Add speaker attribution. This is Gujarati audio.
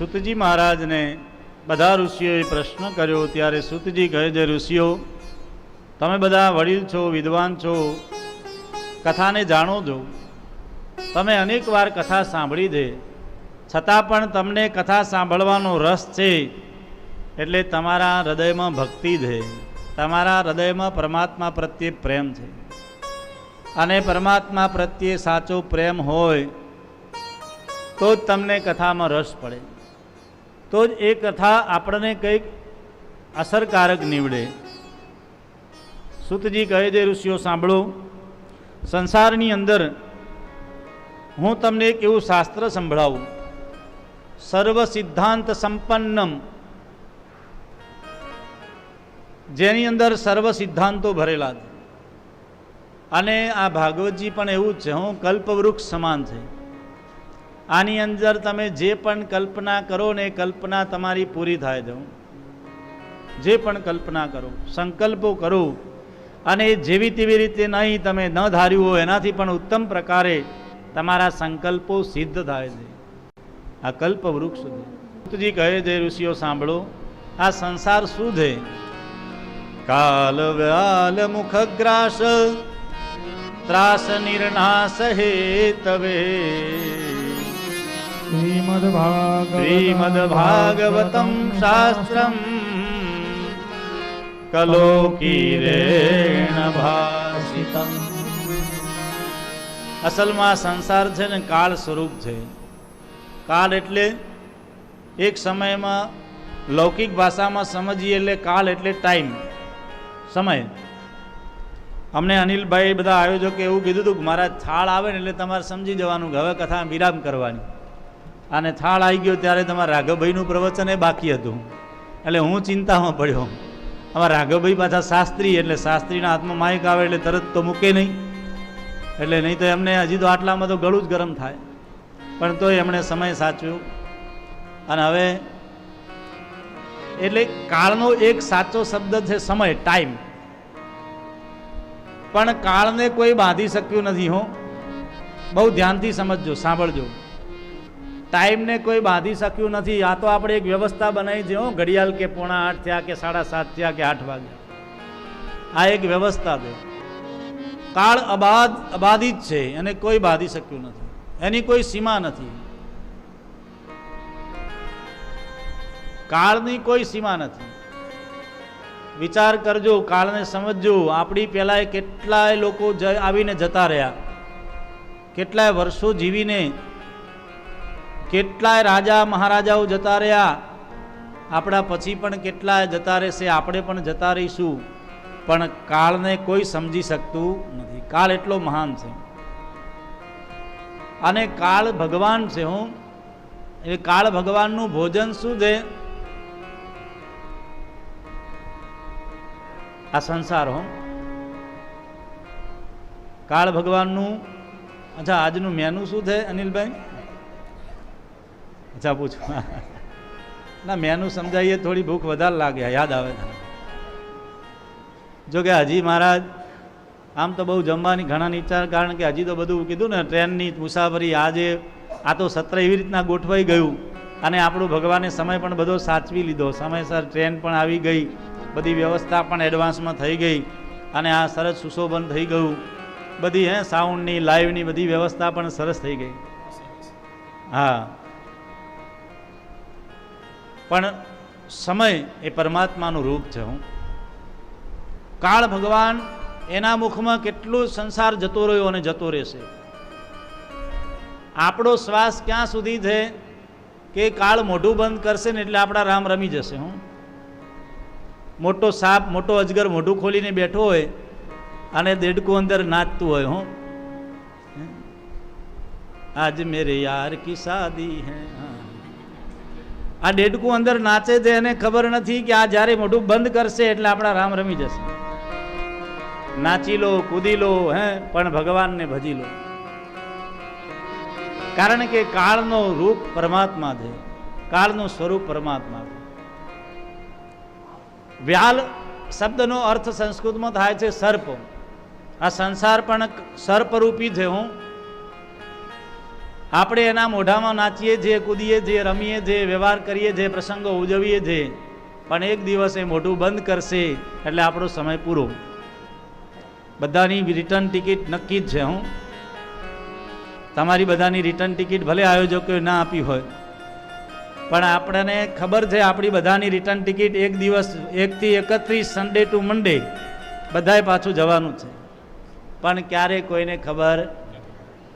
Speaker 1: સુતજી મહારાજને બધા ઋષિઓએ પ્રશ્ન કર્યો, ત્યારે સુતજી કહે છે, ઋષિઓ, તમે બધા વડીલ છો, વિદ્વાન છો, કથાને જાણો છો. તમે અનેક વાર કથા સાંભળી છે. છતાં પણ તમને કથા સાંભળવાનો રસ છે. એટલે તમારા હૃદયમાં ભક્તિ છે. તમારા હૃદયમાં પરમાત્મા પ્રત્યે પ્રેમ છે. અને પરમાત્મા પ્રત્યે સાચો પ્રેમ હોય, તો જ તમને કથામાં રસ પડે. તો જ એ કથા આપણને કંઈક અસરકારક નીવડે. સુતજી કહે છે, ઋષિઓ, સાંભળો. સંસારની અંદર હું તમને એક એવું શાસ્ત્ર સંભળાવું. સર્વ સિદ્ધાંત સંપન્નમ જેની અંદર સર્વ સિદ્ધાંતો ભરેલા છે. અને આ ભાગવતજી પણ એવું જ છે, હું કલ્પવૃક્ષ સમાન છે. આની અંદર તમે જે પણ કલ્પના કરો ને કલ્પના તમારી પૂરી થાય દઉં. જે પણ કલ્પના કરો, સંકલ્પો કરો, અને જેવી તેવી રીતે નહીં તમે ન ધાર્યું હોય, એનાથી પણ ઉત્તમ પ્રકારે તમારા સંકલ્પો સિદ્ધ થાય છે. આ કલ્પ વૃક્ષ સુધી કહે છે, ઋષિઓ સાંભળો, આ સંસાર શું છે? કાલ વ્યાલ મુખગ્રાસ, ત્રાસ નિર્નાશ હેતવે. શ્રીમદ્ભાગવતમ શાસ્ત્રમ કલોકીરેણ ભાષિતમ અસલમાં સંસાર છે ને કાળ સ્વરૂપ છે કાળ એટલે એક સમયમાં લૌકિક ભાષામાં સમજીએ એટલે કાળ એટલે ટાઈમ સમય અમને અનિલભાઈ બધા આયોજકે એવું કીધું હતું કે મારા થાળ આવે ને એટલે તમારે સમજી જવાનું હવે કથા વિરામ કરવાની। અને થાળ આવી ગયો ત્યારે તમારા રાઘવભાઈનું પ્રવચન એ બાકી હતું. એટલે હું ચિંતામાં પડ્યો. અમારા રાઘવભાઈ પાછા શાસ્ત્રી, એટલે શાસ્ત્રીના હાથમાં માઇક આવે એટલે તરત તો મૂકે નહીં. એટલે નહીં તો એમને હજી તો આટલામાં તો ગળું જ ગરમ થાય. પણ તોય એમણે સમય સાચવ્યો. અને હવે એટલે કાળનો એક સાચો શબ્દ છે સમય ટાઈમ પણ કાળને કોઈ બાંધી શક્યું નથી હો. બહુ ધ્યાનથી સમજજો, સાંભળજો. ટાઈમને કોઈ બાંધી શક્યું નથી. આ તો આપણે એક વ્યવસ્થા બનાવી છે ઘડિયાળ કે પોણા આઠ થયા કે સાડા સાત થયા કે આઠ વાગ્યા આ એક વ્યવસ્થા છે. કાળ અબાદ અબાધિત છે અને કોઈ બાંધી શક્યું નથી. એની કોઈ સીમા નથી. કાળની કોઈ સીમા નથી. વિચાર કરજો, કાળને સમજજો. આપણી પહેલાં કેટલાય લોકો આવીને જતા રહ્યા. કેટલાય વર્ષો જીવીને કેટલાય રાજા મહારાજાઓ જતા રહ્યા. આપણા પછી પણ કેટલાય જતા રહેશે, આપણે પણ જતા રહીશું. પણ કાળને કોઈ સમજી શકતું નથી. કાળ એટલો મહાન છે. અને કાળ ભગવાન છે હું. એ કાળ ભગવાનનું ભોજન શું છે? આ સંસાર હો. કાળ ભગવાનનું, અચ્છા, આજનું મેનુ શું છે, અનિલભાઈ? અચ્છા પૂછો ના, મેનુ સમજાવીએ થોડી ભૂખ વધારે લાગે, યાદ આવે. જો કે હજી મહારાજ, આમ તો બહુ જમવાની ઘણા નીચા કારણ કે હજી તો બધું કીધું ને, ટ્રેનની મુસાફરી આજે, આ તો સત્ર એવી રીતના ગોઠવાઈ ગયું. અને આપણું ભગવાને સમય પણ બધો સાચવી લીધો. સમયસર ટ્રેન પણ આવી ગઈ. બધી વ્યવસ્થા પણ એડવાન્સમાં થઈ ગઈ. અને આ સરસ સુશોભન થઈ ગયું. બધી, હે, સાઉન્ડની, લાઈવની બધી વ્યવસ્થા પણ સરસ થઈ ગઈ. હા. પણ સમય એ પરમાત્માનું રૂપ છે હું. કાળ ભગવાન એના મુખમાં કેટલો સંસાર જતો રહ્યો અને જતો રહેશે. આપણો શ્વાસ ક્યાં સુધી છે કે કાળ મોઢું બંધ કરશે ને એટલે આપણા રામ રમી જશે હું. મોટો સાપ, મોટો અજગર મોઢું ખોલીને બેઠો હોય અને દેડકું અંદર નાચતું હોય હું. આજ મેરે યાર કી શાદી હૈ. આ ડેડકું અંદર નાચે છે એને ખબર નથી કે આ જ્યારે મોઢું બંધ કરશે એટલે આપણા રામ રમી જશે. નાચી લો, કૂદી લો, હે, પણ ભગવાનને ભજી લો. કારણ કે કાળનો રૂપ પરમાત્મા છે. કાળનું સ્વરૂપ પરમાત્મા છે. વ્યાલ શબ્દનો અર્થ સંસ્કૃતમાં થાય છે સર્પ. આ સંસાર પણ સર્પરૂપી છે હું. આપણે એના મોઢામાં નાચીએ છીએ કૂદીએ છીએ રમીએ છીએ વ્યવહાર કરીએ છીએ પ્રસંગો ઉજવીએ છીએ પણ એક દિવસ એ મોઢું બંધ કરશે એટલે આપણો સમય પૂરો. બધાની રિટર્ન ટિકિટ નક્કી જ છે, હું. તમારી બધાની રિટર્ન ટિકિટ ભલે આયોજકોએ ના આપી હોય, પણ આપણને ખબર છે આપણી બધાની રિટર્ન ટિકિટ એક દિવસ, એકથી એકત્રીસ સન્ડે ટુ મંડે બધાએ પાછું જવાનું છે. પણ ક્યારે કોઈને ખબર